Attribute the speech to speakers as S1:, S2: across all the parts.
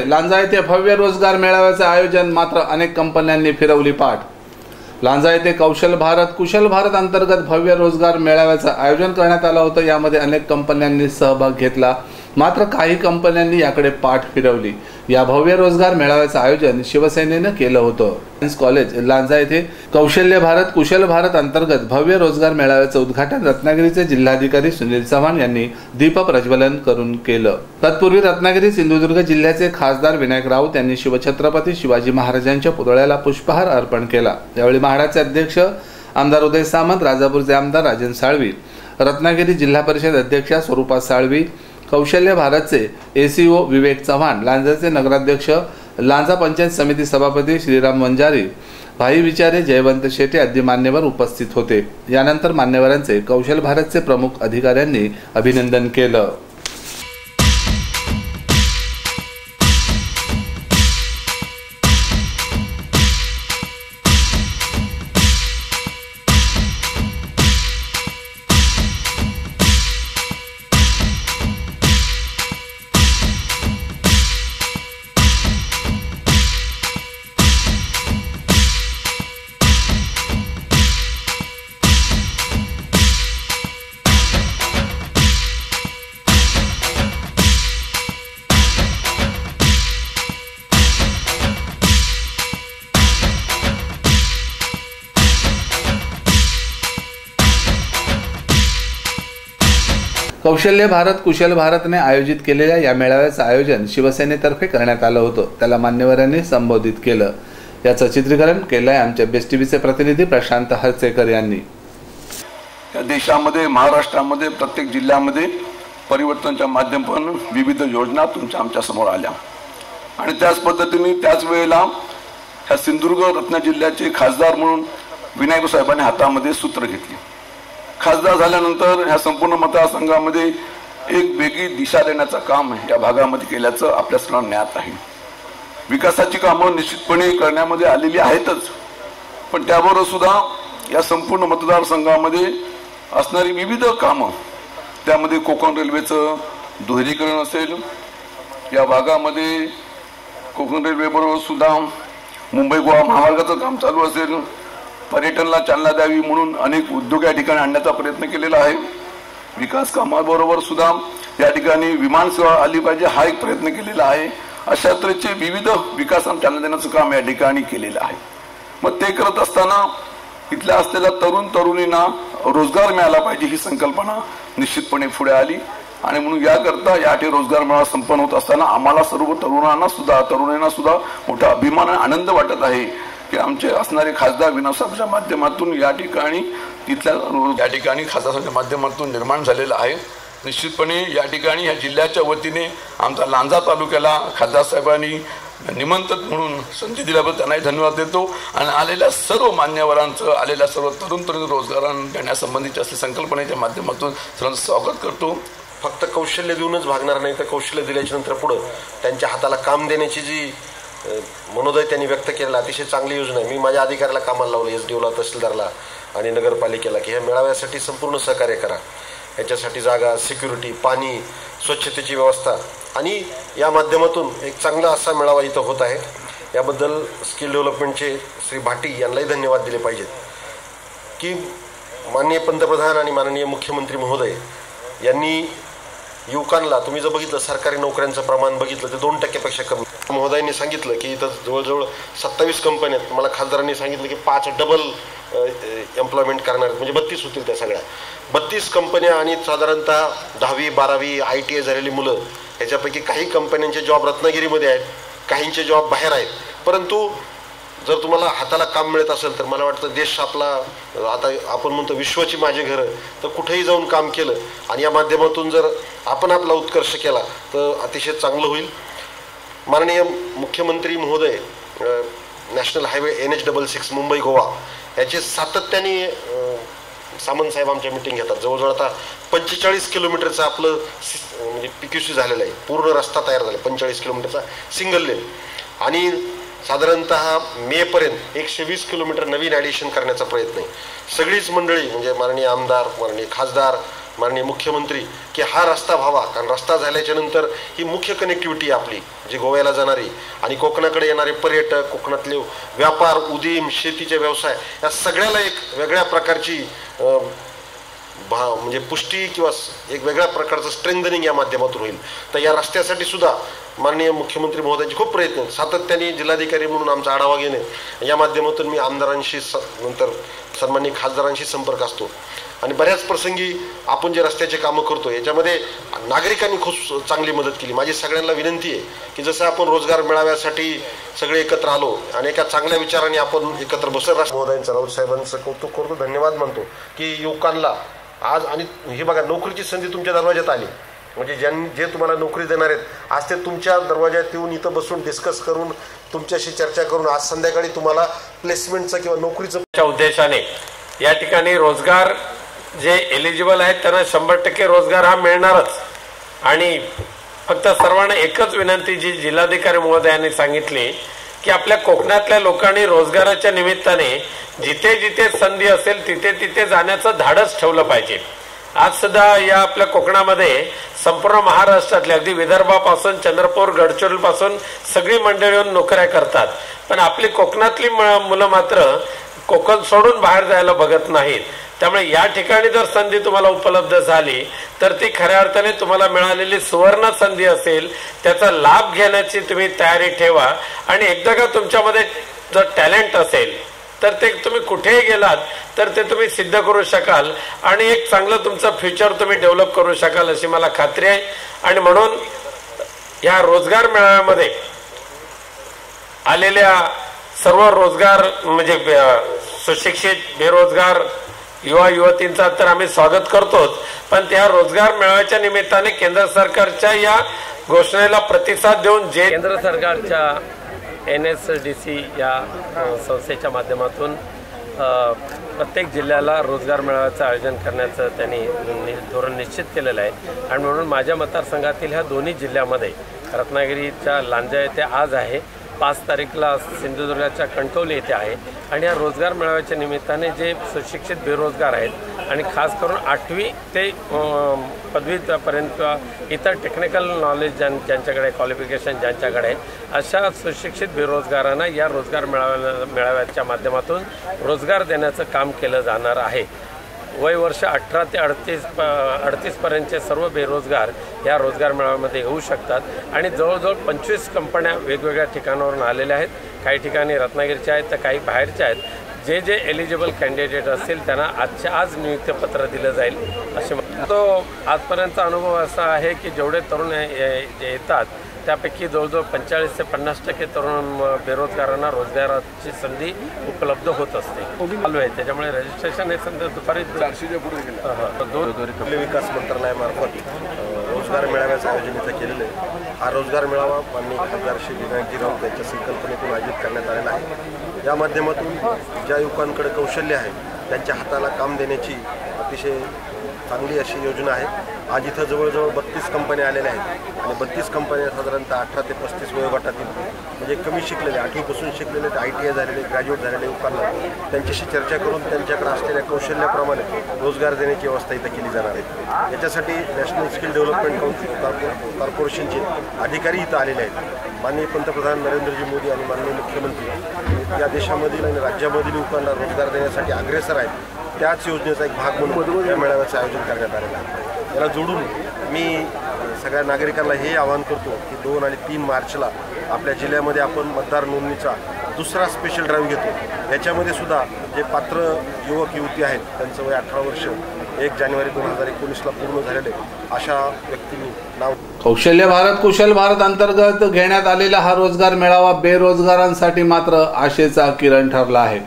S1: लांजा येथे भव्य रोजगार मेळाव्याचे आयोजन मात्र अनेक कंपन्यांनी फिरवली पाठ. लांजा येथे कौशल भारत कुशल भारत अंतर्गत भव्य रोजगार मेळाव्याचं आयोजन करण्यात आलं होतं. यामध्ये अनेक कंपन्यांनी सहभाग घेतला. मात्र काही कंपन्यांनी याकडे पाठ फिरवली. या भव्य रोजगार मेळाव्याचं आयोजन शिवसेनेनं केलं होतं. सायन्स कॉलेज लांजा येथे कौशल्य भारत कुशल भारत अंतर्गत भव्य रोजगार मेळाव्याचं उद्घाटन रत्नागिरीचे जिल्हाधिकारी सुनील चव्हाण यांनी दीप प्रज्वलन करून केलं. तत्पूर्वी रत्नागिरी सिंधुदुर्ग जिल्ह्याचे खासदार विनायक राऊत यांनी शिवछत्रपती शिवाजी महाराजांच्या पुतळ्याला पुष्पहार अर्पण केला. यावेळी महाडाचे अध्यक्ष आमदार उदय सामंत राजापूरचे आमदार राजन साळवी रत्नागिरी जिल्हा परिषद अध्यक्षा स्वरूपा साळवी कौशल्य भारतचे ए सी ओ विवेक चव्हाण लांजाचे नगराध्यक्ष लांजा पंचायत समिती सभापती श्रीराम वंजारी भाई विचारे जयवंत शेटे आदी मान्यवर उपस्थित होते. यानंतर मान्यवरांचे कौशल भारतचे प्रमुख अधिकाऱ्यांनी अभिनंदन केलं. कौशल्य भारत कुशल भारतने आयोजित केलेल्या या मेळाव्याचं आयोजन शिवसेनेतर्फे करण्यात आलं होतं. त्याला मान्यवरांनी संबोधित केलं. याचं चित्रीकरण केलं आहे आमच्या बेस्ट टीव्हीचे प्रतिनिधी प्रशांत हरचेकर यांनी.
S2: या देशामध्ये महाराष्ट्रामध्ये प्रत्येक जिल्ह्यामध्ये परिवर्तनच्या माध्यमातून विविध योजना तुमच्या आमच्यासमोर आल्या. आणि त्याच पद्धतीने त्याच वेळेला ह्या सिंधुदुर्ग रत्न जिल्ह्याचे खासदार म्हणून विनायक साहेबांनी हातामध्ये सूत्र घेतली. खासदार झाल्यानंतर ह्या संपूर्ण मतदारसंघामध्ये एक वेगळी दिशा देण्याचं काम या भागामध्ये केल्याचं आपल्या सर्वांना ज्ञात आहे. विकासाची कामं निश्चितपणे करण्यामध्ये आलेली आहेतच. पण त्याबरोबर सुद्धा या संपूर्ण मतदारसंघामध्ये असणारी विविध कामं त्यामध्ये कोकण रेल्वेचं दुहेरीकरण असेल या भागामध्ये कोकण रेल्वेबरोबर सुद्धा मुंबई गोवा महामार्गाचं काम चालू असेल पर्यटनला चालना द्यावी म्हणून अनेक उद्योग या ठिकाणी आणण्याचा प्रयत्न केलेला आहे. विकास कामाबरोबर सुद्धा या ठिकाणी विमान सेवा आली पाहिजे हा एक प्रयत्न केलेला आहे. अशा तऱ्हेचे विविध विकास चालना देण्याचं काम या ठिकाणी केलेलं आहे. मग ते करत असताना इथल्या असलेल्या तरुण तरुणींना रोजगार मिळाला पाहिजे ही संकल्पना निश्चितपणे पुढे आली. आणि म्हणून याकरता या ठिकाणी रोजगार मेळावा संपन्न होत असताना आम्हाला सर्व तरुणांना सुद्धा तरुणांना सुद्धा मोठा अभिमान आणि आनंद वाटत आहे. की आमचे असणारे खासदार विनासाहेबांच्या माध्यमातून या ठिकाणी तिथल्या या ठिकाणी खासदाराच्या माध्यमातून निर्माण झालेलं आहे. निश्चितपणे या ठिकाणी या जिल्ह्याच्या वतीने आमचा लांजा तालुक्याला खासदार साहेबांनी निमंत्रित म्हणून संधी दिल्याबद्दल त्यांनाही धन्यवाद देतो. आणि आलेल्या सर्व मान्यवरांचं आलेल्या सर्व तरुण तरुण रोजगार देण्यासंबंधीच्या असलेल्या संकल्पनेच्या माध्यमातून सर्वांचं स्वागत करतो.
S3: फक्त कौशल्य देऊनच भागणार नाही तर कौशल्य दिल्याच्या नंतर पुढं त्यांच्या हाताला काम देण्याची जी मनोदय त्यांनी व्यक्त केलेला अतिशय चांगली योजना आहे. मी माझ्या अधिकाऱ्याला कामाला लावलं एस डी ओला तहसीलदारला आणि नगरपालिकेला की ह्या मेळाव्यासाठी संपूर्ण सहकार्य करा. याच्यासाठी जागा सिक्युरिटी पाणी स्वच्छतेची व्यवस्था आणि या माध्यमातून एक चांगला असा मेळावा इथं होत आहे. याबद्दल स्किल डेव्हलपमेंटचे श्री भाटी यांनाही धन्यवाद दिले पाहिजेत. की माननीय पंतप्रधान आणि माननीय मुख्यमंत्री महोदय यांनी युवकांना तुम्ही जर बघितलं सरकारी नोकऱ्यांचं प्रमाण बघितलं तर दोन टक्क्यापेक्षा कमी. महोदयांनी सांगितलं की इथं जवळजवळ सत्तावीस कंपन्या आहेत. मला खासदारांनी सांगितलं की पाच डबल एम्प्लॉयमेंट करणार आहेत. म्हणजे बत्तीस होतील त्या सगळ्या. बत्तीस कंपन्या आणि साधारणतः दहावी बारावी आय टी आय झालेली मुलं ह्याच्यापैकी काही कंपन्यांचे जॉब रत्नागिरीमध्ये आहेत काहींचे जॉब बाहेर आहेत. परंतु जर तुम्हाला हाताला काम मिळत असेल तर मला वाटतं देश आपला आता आपण म्हणतो विश्वाची माझे घरं तर कुठेही जाऊन काम केलं आणि या माध्यमातून जर आपण आपला उत्कर्ष केला तर अतिशय चांगलं होईल. माननीय मुख्यमंत्री महोदय national highway N H double six Mumbai Goa याचे सातत्याने सामंतसाहेब आमच्या मिटिंग घेतात. जवळजवळ आता पंचेचाळीस किलोमीटरचं आपलं सि म्हणजे पी क्यू सी झालेलं आहे. पूर्ण रस्ता तयार झाला पंचेचाळीस किलोमीटरचा सिंगल लेन. आणि साधारणत मेपर्यंत एकशे वीस किलोमीटर नवीन ॲडिशन करण्याचा प्रयत्न आहे. सगळीच मंडळी म्हणजे माननीय आमदार माननीय खासदार माननीय मुख्यमंत्री की हा रस्ता व्हावा. कारण रस्ता झाल्याच्यानंतर ही मुख्य कनेक्टिव्हिटी आपली जी गोव्याला जाणारी आणि कोकणाकडे येणारे पर्यटक कोकणातले व्यापार उदीम शेतीचे व्यवसाय या सगळ्याला एक वेगळ्या प्रकारची भाव भा म्हणजे पुष्टी किंवा एक वेगळ्या प्रकारचं स्ट्रेंथनिंग या माध्यमातून होईल. तर या रस्त्यासाठी सुद्धा माननीय मुख्यमंत्री महोदयांचे खूप प्रयत्न सातत्याने जिल्हाधिकारी म्हणून आमचा आढावा घेणे या माध्यमातून मी आमदारांशी स नंतर सन्माननीय खासदारांशी संपर्क असतो आणि बऱ्याच प्रसंगी आपण जे रस्त्याचे कामं करतो याच्यामध्ये नागरिकांनी खूप चांगली मदत केली. माझी सगळ्यांना विनंती आहे की जसं आपण रोजगार मिळाव्यासाठी सगळे एकत्र आलो आणि एका चांगल्या विचाराने आपण एकत्र बसत राष्ट्र महोदयांचं राऊत साहेबांचं कौतुक करतो धन्यवाद मानतो की युवकांना आज आणि हे बघा नोकरीची संधी तुमच्या दरवाज्यात आली. म्हणजे ज्यांनी जे तुम्हाला नोकरी देणार आहेत आज ते तुमच्या दरवाज्यात येऊन इथं बसून डिस्कस करून तुमच्याशी चर्चा करून आज संध्याकाळी तुम्हाला प्लेसमेंटचं किंवा नोकरीचं
S4: उद्देशाने. या ठिकाणी रोजगार जे एलिजिबल आहेत त्यांना शंभर टक्के रोजगार हा मिळणारच. आणि फक्त सर्वांना एकच विनंती जी जिल्हाधिकारी महोदयांनी सांगितली की आपल्या कोकणातल्या लोकांनी रोजगाराच्या निमित्ताने जिथे जिथे संधी असेल तिथे तिथे जाण्याचं धाडस ठेवलं पाहिजे. आज सुद्धा या आपल्या कोकणामध्ये संपूर्ण महाराष्ट्रातल्या अगदी विदर्भापासून चंद्रपूर गडचिरोलीपासून सगळी मंडळी येऊन नोकऱ्या करतात. पण आपली कोकणातली म- मुलं मात्र कोकण सोडून बाहेर जायला बघत नाहीत. त्यामुळे या ठिकाणी जर संधी तुम्हाला उपलब्ध झाली तर ती खऱ्या अर्थाने तुम्हाला मिळालेली सुवर्ण संधी असेल त्याचा लाभ घेण्याची तुम्ही तयारी ठेवा. आणि एकदा का तुमच्यामध्ये जर टॅलेंट असेल तर ते तुम्ही कुठेही गेलात तर ते तुम्ही सिद्ध करू शकाल आणि एक चांगलं तुमचं फ्युचर तुम्ही डेव्हलप करू शकाल अशी मला खात्री आहे. आणि म्हणून या रोजगार मेळाव्यामध्ये आलेल्या सर्व रोजगार म्हणजे सुशिक्षित बेरोजगार युवा युवतींचा तर आम्ही स्वागत करतोच. पण त्या रोजगार मेळाव्याच्या निमित्ताने केंद्र सरकारच्या या घोषणेला प्रतिसाद देऊन जे केंद्र सरकारच्या एन एस डी सी या संस्थेच्या माध्यमातून प्रत्येक जिल्ह्याला रोजगार मेळाव्याचं आयोजन करण्याचं त्यांनी नि- धोरण निश्चित केलेलं आहे. आणि म्हणून माझ्या मतदारसंघातील ह्या दोन्ही जिल्ह्यामध्ये रत्नागिरीच्या लांजा येथे आज आहे पाच तारीखला सिंधुदुर्गाच्या कणकवली येथे आहे. आणि या रोजगार मेळाव्याच्या निमित्ताने जे सुशिक्षित बेरोजगार आहेत आणि खास करून आठवी ते पदवीपर्यंत इतर टेक्निकल नॉलेज ज्यां ज्यांच्याकडे क्वालिफिकेशन ज्यांच्याकडे आहे अशा सुशिक्षित बेरोजगारांना या रोजगार मेळाव्या मेळाव्याच्या माध्यमातून रोजगार देण्याचं काम केलं जाणार आहे. वय वर्ष अठरा ते अडतीस प अडतीसपर्यंतचे सर्व बेरोजगार या रोजगार मेळाव्यामध्ये येऊ शकतात आणि जवळजवळ पंचवीस कंपन्या वेगवेगळ्या ठिकाणावरून आलेल्या आहेत. काही ठिकाणी रत्नागिरीच्या आहेत तर काही बाहेरच्या आहेत. जे जे एलिजिबल कॅन्डिडेट असतील त्यांना आजच्या आज नियुक्तीपत्र दिलं जाईल असे तो आजपर्यंतचा अनुभव असा आहे की जेवढे तरुण ये- ये- जे येतात त्यापैकी जवळजवळ पंचेचाळीस ते पन्नास टक्के तरुण बेरोजगारांना रोजगाराची संधी उपलब्ध होत असते. चालू आहे. त्याच्यामुळे रजिस्ट्रेशन हे समजा दुपारी हा, हा. दोन
S3: विकास मंत्रालयामार्फत रोजगार मेळाव्याचं आयोजन इथं केलेलं आहे. हा रोजगार मेळावा माननीय खासदार श्री विनायकजी राऊत यांच्या संकल्पनेतून आयोजित करण्यात आलेला आहे. या माध्यमातून ज्या युवकांकडे कौशल्य आहे त्यांच्या हाताला काम देण्याची अतिशय चांगली अशी योजना आहे. आज इथं जवळजवळ बत्तीस कंपन्या आलेल्या आहेत. आणि बत्तीस कंपन्या साधारणतः अठरा ते पस्तीस वयोगटातील म्हणजे कमी शिकलेले आठवीपासून शिकलेले आय टी आय झालेले ग्रॅज्युएट झालेले युवकांना त्यांच्याशी चर्चा करून त्यांच्याकडे असलेल्या कौशल्याप्रमाणे रोजगार देण्याची व्यवस्था इथं केली जाणार आहे. याच्यासाठी नॅशनल स्किल डेव्हलपमेंट कौन्सिल कॉर्पोरेशनचे अधिकारी इथं आलेले आहेत. माननीय पंतप्रधान नरेंद्रजी मोदी आणि माननीय मुख्यमंत्री या देशामधील आणि राज्यामधील युवकांना रोजगार देण्यासाठी अग्रेसर आहेत. त्याच योजनेचा एक भाग म्हणून या मेळाव्याचं आयोजन करण्यात आलेलं आहे. याला जोडून मी सगळ्या नागरिकांना हे आवाहन करतो की दोन आणि तीन मार्चला आपल्या जिल्ह्यामध्ये आपण मतदार नोंदणीचा दुसरा स्पेशल ड्राईव्ह घेतो. याच्यामध्ये सुद्धा जे पात्र युवक युवती आहेत त्यांचं वय अठरा वर्ष एक जानेवारी दोन हजार एकोणीसला पूर्ण झालेले अशा व्यक्तींनी नाव
S1: कौशल्य भारत कुशल भारत अंतर्गत घेण्यात आलेला हा रोजगार मेळावा बेरोजगारांसाठी मात्र आशेचा किरण ठरला आहे.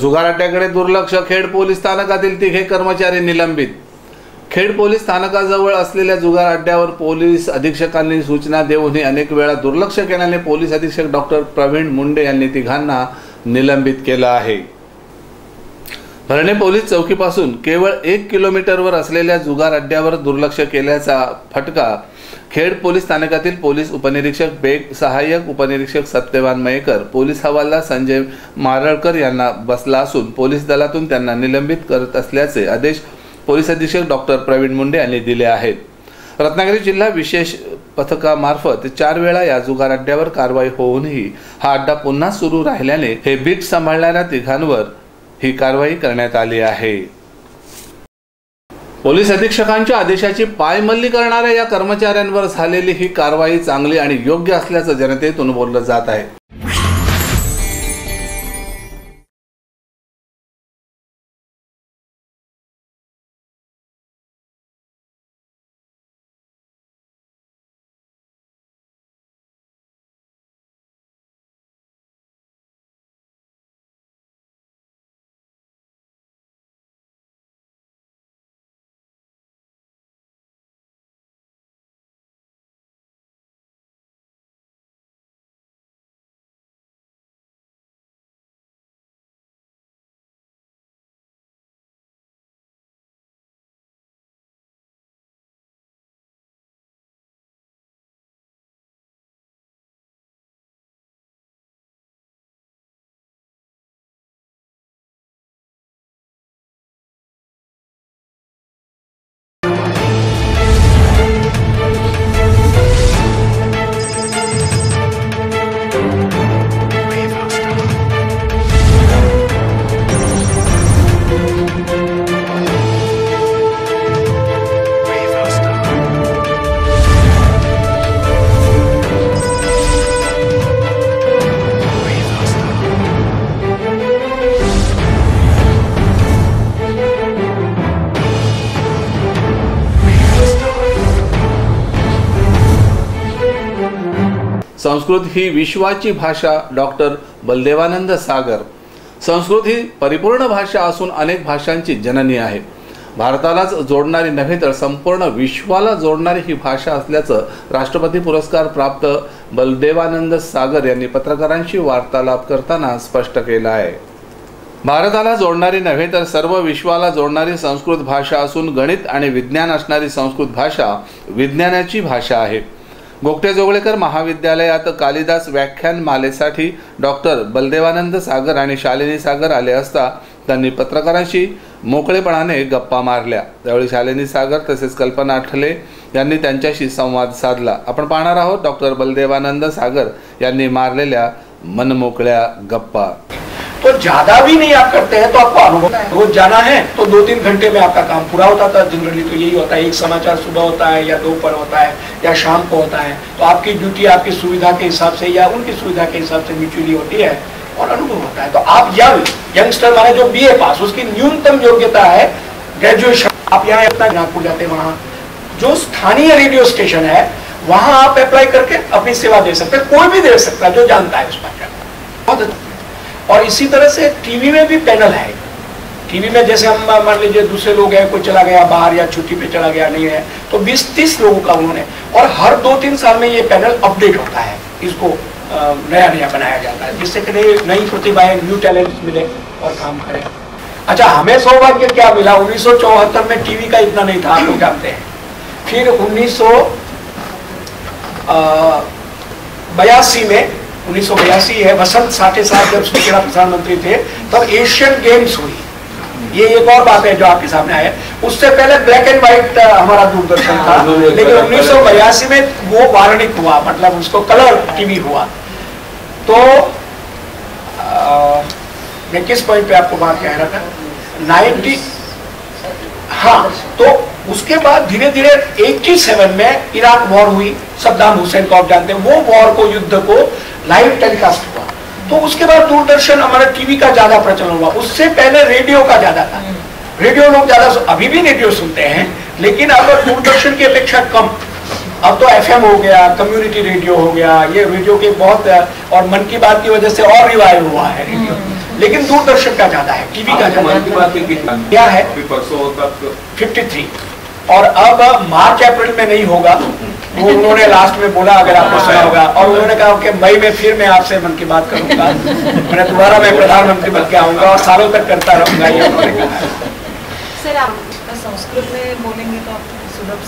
S1: जुगाराट्याकडे दुर्लक्ष. खेड पोलीस स्थानकातील तिघे कर्मचारी निलंबित. खेड पोलीस स्थानकाजवळ असलेल्या जुगार अड्ड्यावर पोलीस अधीक्षकांनी सूचना देऊनही अनेक वेळा दुर्लक्ष केल्याने पोलीस अधीक्षक डॉक्टर प्रवीण मुंडे यांनी तिघांना निलंबित केलं आहे. भरणे पोलीस चौकीपासून केवळ एक किलोमीटरवर असलेल्या जुगार अड्ड्यावर दुर्लक्ष केल्याचा फटका खेड पोलीस स्थानकातील पोलीस उपनिरीक्षक बेग सहाय्यक उपनिरीक्षक सत्यवान मयेकर पोलीस हवालदार संजय मारळकर यांना बसला असून पोलीस दलातून त्यांना निलंबित करत असल्याचे आदेश पोलीस अधीक्षक डॉक्टर प्रवीण मुंडे यांनी दिले आहेत. रत्नागिरी जिल्हा विशेष पथकामार्फत चार वेळा या जुगार अड्ड्यावर कारवाई होऊनही हा अड्डा पुन्हा सुरू राहिल्याने हे बीट सांभाळणाऱ्या तिघांवर ही कारवाई करण्यात आली आहे. पोलीस अधीक्षकांच्या आदेशाची पायमल्ली करणाऱ्या या कर्मचाऱ्यांवर झालेली ही कारवाई चांगली आणि योग्य असल्याचं जनतेतून बोललं जात आहे. संस्कृत ही विश्वाची भाषा डॉक्टर बलदेवानंद सागर. संस्कृत ही परिपूर्ण भाषा असून अनेक भाषांची जननी आहे. भारतालाच जोडणारी नव्हे तर संपूर्ण विश्वाला जोडणारी ही भाषा असल्याचं राष्ट्रपती पुरस्कार प्राप्त बलदेवानंद सागर यांनी पत्रकारांशी वार्तालाप करताना स्पष्ट केलं आहे. भारताला जोडणारी नव्हे तर सर्व विश्वाला जोडणारी संस्कृत भाषा असून गणित आणि विज्ञान असणारी संस्कृत भाषा विज्ञानाची भाषा आहे. गोगटे जोगळेकर महाविद्यालयात कालिदास व्याख्यान मालेसाठी डॉक्टर बलदेवानंद सागर आणि शालिनी सागर आले असता त्यांनी पत्रकारांशी मोकळेपणाने गप्पा मारल्या. त्यावेळी शालिनी सागर तसेच कल्पना आठले यांनी त्यांच्याशी संवाद साधला. आपण पाहणार आहोत डॉक्टर बलदेवानंद सागर यांनी मारलेल्या मनमोकळ्या गप्पा.
S5: तो ज़्यादा भी नहीं आप करते हैं तो आपको अनुभव है। रोज जाना है तो दो तीन घंटे में आपका काम पूरा होता था। जनरली तो यही होता है, एक समाचार सुबह होता है या दोपहर होता है या शाम को होता है। तो आपकी ड्यूटी आपकी सुविधा के हिसाब से या उनकी सुविधा के हिसाब से म्यूचुअली होती है और अनुभव होता है। तो आप यंग यंगस्टर माने जो बीए पास उसकी न्यूनतम योग्यता है ग्रेजुएशन आप यहाँ अपना नागपुर जाते हैं, वहाँ। जो स्थानीय रेडियो स्टेशन है, वहाँ आप अप्लाई करके अपनी सेवा दे सकते हैं। कोई भी दे सकता है, जो जानता है उस को बहुत अच्छा। और इसी तरह से टीवी में भी पैनल है। टीवी में जैसे हम मान लीजिए दूसरे लोग हैं, कोई चला गया बाहर या छुट्टी पे चला गया, नहीं है। तो 20-30 लोगों का उन्होंने, और हर दो तीन साल में ये पैनल अपडेट होता है, इसको नया नया बनाया जाता है, जिससे कि नई प्रतिभाएँ न्यू टैलेंट मिले और काम करें। अच्छा हमें सौभाग्य क्या मिला? उन्नीस सौ चौहत्तर में टीवी का इतना नहीं था, आप लोग जानते हैं। फिर उन्नीस बयासी में उन्नीस सौ बयासी है वसंत साठे साहब जब सूचना प्रधानमंत्री थे तब एशियन गेम्स हुई। ये एक और बात है जो आपके सामने आया उससे पहले ब्लैक एंड व्हाइट हमारा दूरदर्शन था लेकिन उन्नीस सौ बयासी में वो वार्णिक हुआ मतलब उसको कलर टीवी हुआ। तो आ, मैं किस पॉइंट पे आपको बात कह रहा था? नाइनटी हाँ तो उसके बाद धीरे धीरे 87 में इराक वॉर हुई सद्दाम हुसैन को आप जानते हैं वो वॉर को युद्ध को लाइव टेलीकास्ट हुआ। तो उसके बाद दूरदर्शन हमारा टीवी का ज़्यादा प्रचलन हुआ। उससे पहले रेडियो का ज़्यादा था। रेडियो लोग ज़्यादा अभी भी रेडियो सुनते हैं लेकिन अब दूरदर्शन की अपेक्षा कम। अब तो एफएम हो गया कम्युनिटी रेडियो हो गया ये रेडियो के बहुत और मन की बात की वजह से और रिवाइव हुआ है रेडियो। लेकिन दूरदर्शन का ज़्यादा है टीवी का
S6: आपको मन की
S5: ज़्यादा
S6: बात
S5: क्या है?
S6: परसों तक
S5: 53 और अब मार्च अप्रैल में नहीं होगा। वो उन्होंने लास्ट में बोला अगर आपको सुना होगा। और उन्होंने कहा कि मई में फिर मैं आपसे मन की बात करूँगा। मैं दोबारा मैं प्रधानमंत्री बन के आऊँगा और सालों तक करता रहूँगा ये उन्होंने कहा। है
S7: सर आप संस्कृत में बोलेंगे तो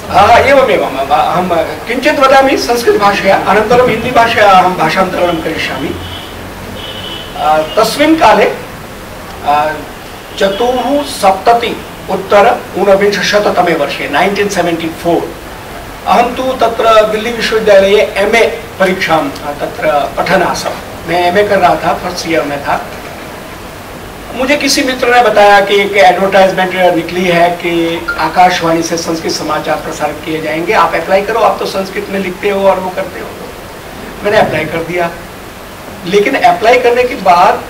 S5: हा एवमेव अहं किञ्चित् वदामि संस्कृतभाषया अनन्तरं हिन्दीभाषया अहं भाषान्तरणं करिष्यामि तस्मिन् काले अ, चतुःसप्तति उत्तर ऊनविंशशततमे वर्षे नैन्टीन् सेवेण्टि फोर् अहं तु तत्र दिल्लीविश्वविद्यालये एम् ए परीक्षां तत्र पठन् आसम्। मैं एम कर रहा था फ़र्स्ट ईयर में था। मुझे किसी मित्र ने बताया कि एक एडवर्टाइजमेंट निकली है कि आकाशवाणी से संस्कृत समाचार प्रसारित किए जाएँगे। आप अप्लाई करो, आप तो संस्कृत में लिखते हो और वो करते हो। मैंने अप्लाई कर दिया। लेकिन अप्लाई करने के बाद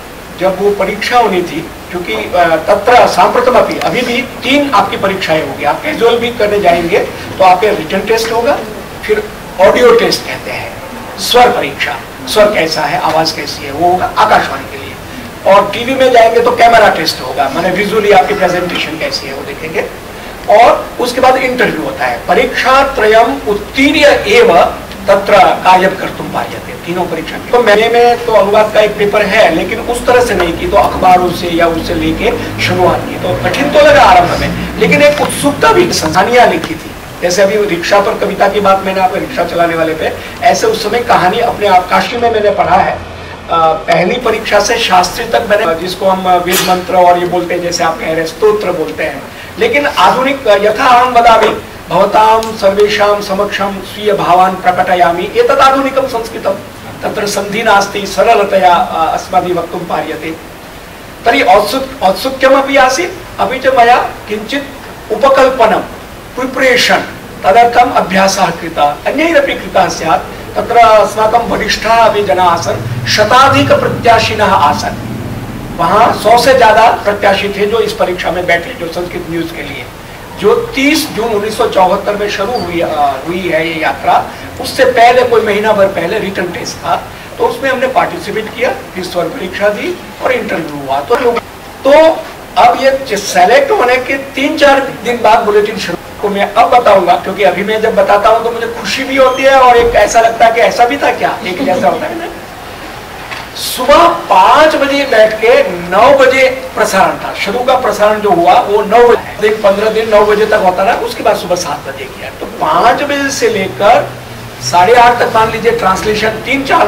S5: जब वो परीक्षा होनी थी, क्योंकि तत्र सांप्रतम अभी अभी भी तीन आपकी परीक्षाएँ होगी आप कैजुअल भी करने जाएँगे तो आपके रिटर्न टेस्ट होगा, फिर ऑडियो टेस्ट कहते हैं। स्वर परीक्षा, स्वर कैसा है, आवाज़ कैसी है, वो होगा आकाशवाणी के लिए। और टीवी में जाएँगे तो कैमरा टेस्ट होगा, माने विजुअली आपकी प्रेजेंटेशन कैसी है, वो देखेंगे। और उसके बाद इंटरव्यू होता है। परीक्षा त्रयम उत्तीर्ण एव तत्र कार्यम कर तुम पायते तीनों परीक्षा तो मैंने में तो अनुवाद का एक पेपर है लेकिन उस तरह से नहीं की तो अखबारों से या उससे लेके शुरुआत की। तो कठिन तो लगा आरंभ में लेकिन एक उत्सुकता भी संसानियाँ लिखी थी। जैसे अभी रिक्शा पर कविता की बात मैंने आपको रिक्शा चलाने वाले पे ऐसे उस समय कहानी अपने आप काशी में मैंने पढ़ा है। अ, पहली परीक्षा से शास्त्री तक मैंने जिसको हम वेद मंत्र और ये बोलते हैं जैसे आप कह रहे हैं स्तोत्र बोलते हैं। लेकिन आधुनिक यथा अहम वदामि भवतां सर्वेषां समक्षं स्वीय भावान् प्रकटयामि। एतत् आधुनिकं संस्कृतं। तत्र सन्धि नास्ति, सरलतया अस्माभिः वक्तुं पार्यते। तर्हि औत्सुक, औत्सुक्यमपि आसीत्, अपि च मया किञ्चित् उपकल्पनं, प्रिपरेशन्, तदर्थम् अभ्यासः कृतः, अन्यैरपि कृतः स्यात्। तत्र अस्माकं वरिष्ठाः अपि जनाः आसन्, शताधिकप्रत्याशिनः आसन्। वहाँ सौ से ज़्यादा प्रत्याशी थे जो इस परीक्षा में बैठे, जो संस्कृत न्यूज़ के लिए। जो 30 जून उन्नीस में शुरू हुई अ, हुई है ये यात्रा उससे पहले कोई महीना भर पहले रिटर्न टेस्ट था तो उसमें हमने पार्टिसिपेट किया फिर स्वर परीक्षा दी और इंटरव्यू हुआ। तो तो अब ये सेलेक्ट होने के तीन चार दिन बाद बुलेटिन शुरू को मैं अब बताऊँगा क्योंकि अभी मैं जब बताता हूँ तो मुझे खुशी भी होती है और एक ऐसा लगता है कि ऐसा भी था क्या? एक जैसा होता है। ना सुबह पाँच बजे बैठ के नौ बजे प्रसारण था। शुरू का प्रसारण जो हुआ, वो नौ बजे पंद्रह दिन नौ बजे तक होता था उसके बाद सुबह सात बजे किया। तो पाँच बजे से लेकर साढ़े आठ तक मान लीजिए ट्रांसलेशन तीन चार